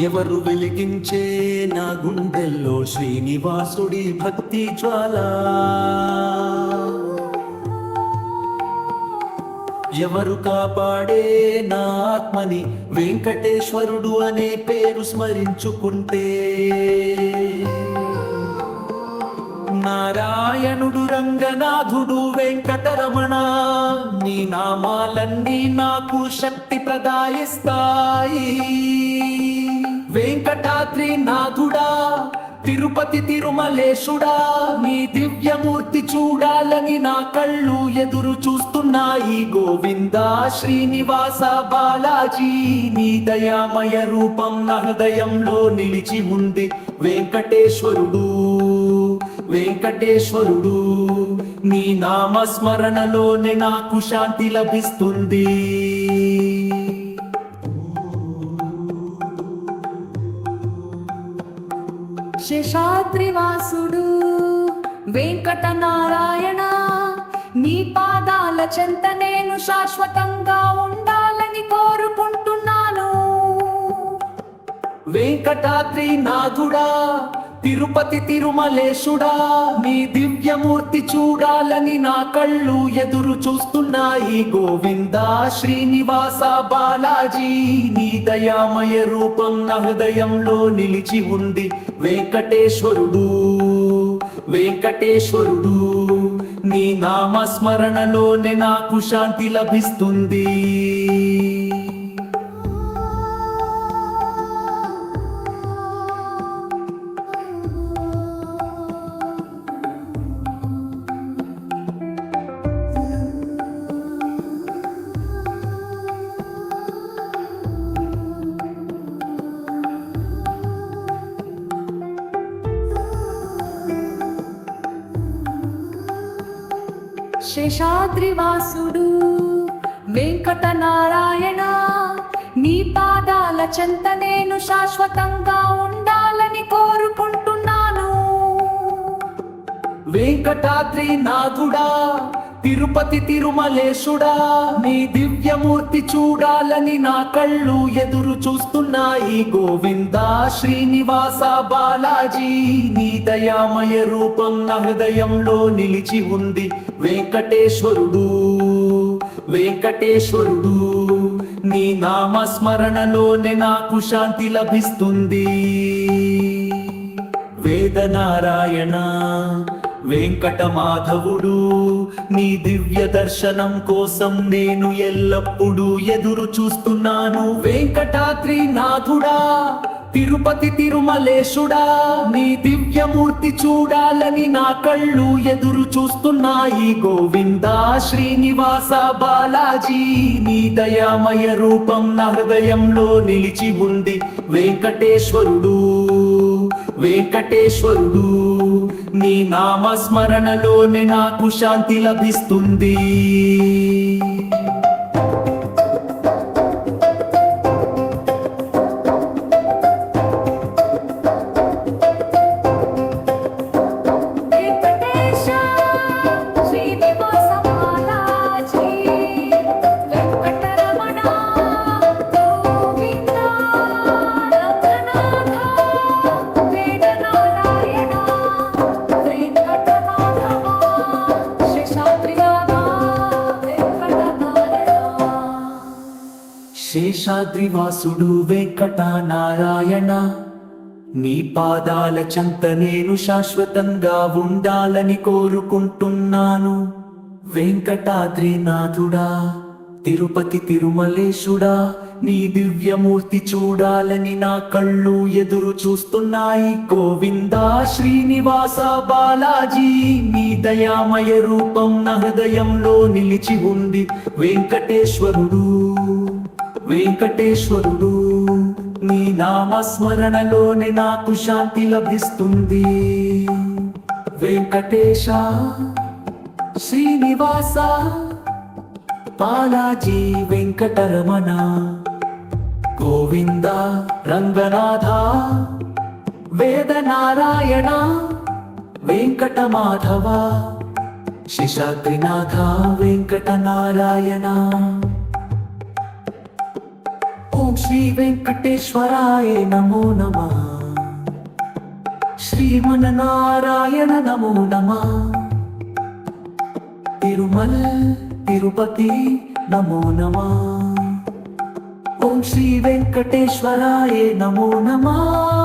ఎవరు వెలిగించే నా గుండెల్లో శ్రీనివాసుడి భక్తి జ్వాల? ఎవరు కాపాడే నా ఆత్మని వెంకటేశ్వరుడు అనే పేరు స్మరించుకుంటే? నారాయణుడు రంగనాథుడు వెంకటరమణ నీ నామాలన్నీ నాకు శక్తి ప్రదాయిస్తాయి. వెంకటాద్రి నాథుడా తిరుపతి తిరుమలేశుడా నీ దివ్యమూర్తి చూడాలని నా కళ్ళు ఎదురు చూస్తున్నాయి గోవిందా శ్రీనివాస బాలాజీ. నీ దయామయ రూపం నా హృదయంలో నిలిచి ఉంది. వెంకటేశ్వరుడు వెంకటేశ్వరుడు నీ నామస్మరణలోనే నాకు శాంతి లభిస్తుంది. శేషాద్రివాసుడు వెంకటనారాయణ నీ పాదాల చెంత నేను శాశ్వతంగా ఉండాలని కోరుకుంటున్నాను. వెంకటాద్రి నాథుడా తిరుపతి తిరుమలేశుడా నీ దివ్యమూర్తి చూడాలని నా కళ్ళు ఎదురు చూస్తున్నాయి. గోవిందా శ్రీనివాస బాలాజీ నీ దయామయ రూపం నా హృదయంలో నిలిచి ఉంది. వెంకటేశ్వరుడు వెంకటేశ్వరుడు నీ నామస్మరణలోనే నాకు శాంతి లభిస్తుంది. శేషాద్రివాసుడు వెంకటనారాయణ నీ పాదాల చెంత నేను శాశ్వతంగా ఉండాలని కోరుకుంటున్నాను. వెంకటాద్రి నాథుడా తిరుపతి తిరుమలేశుడా నీ దివ్యమూర్తి చూడాలని నా కళ్ళు ఎదురు చూస్తున్నాయి గోవిందా శ్రీనివాస బాలాజీ. నీ దయామయ రూపం నా హృదయంలో నిలిచి ఉంది. వెంకటేశ్వరుడు వెంకటేశ్వరుడు నీ నామస్మరణలోనే నాకు శాంతి లభిస్తుంది. వేదనారాయణ వెంకట మాధవుడు నీ దివ్య దర్శనం కోసం నేను ఎల్లప్పుడూ ఎదురు చూస్తున్నాను. వెంకటాద్రి నాథుడా తిరుపతి తిరుమలేశుడా నీ దివ్యమూర్తి చూడాలని నా కళ్ళు ఎదురు చూస్తున్నాయి. గోవిందా శ్రీనివాస బాలాజీ నీ దయామయ రూపం నా హృదయంలో నిలిచి ఉంది. వెంకటేశ్వరుడు. వెంకటేశ్వరుడు నీ నామస్మరణలోనే నాకు శాంతి లభిస్తుంది. శేషాద్రివాసుడు వెంకట నారాయణ నీ పాదాల చెంత నేను శాశ్వతంగా ఉండాలని కోరుకుంటున్నాను. వెంకటాద్రినాథుడా తిరుపతి తిరుమలేశుడా నీ దివ్యమూర్తి చూడాలని నా కళ్ళు ఎదురు చూస్తున్నాయి. గోవిందా శ్రీనివాస బాలాజీ నీ దయామయ రూపం నా హృదయంలో నిలిచి ఉంది. వెంకటేశ్వరుడు. వెంకటేశ్వరుడు నీ నామస్మరణలోనే నాకు శాంతి లభిస్తుంది. వెంకటేశ శ్రీనివాస బాలాజీ వెంకటరమణ గోవింద రంగనాథ వేదనారాయణ వెంకటమాధవ శిశాద్రినాథ వెంకటనారాయణ. నారాయణ శ్రీ వెంకటేశ్వరాయ నమో నమ. శ్రీమన్నారాయణ నమో నమ. తిరుమల్ తిరుపతి నమో నమ. ఓం శ్రీ వెంకటేశ్వరాయ నమో నమా.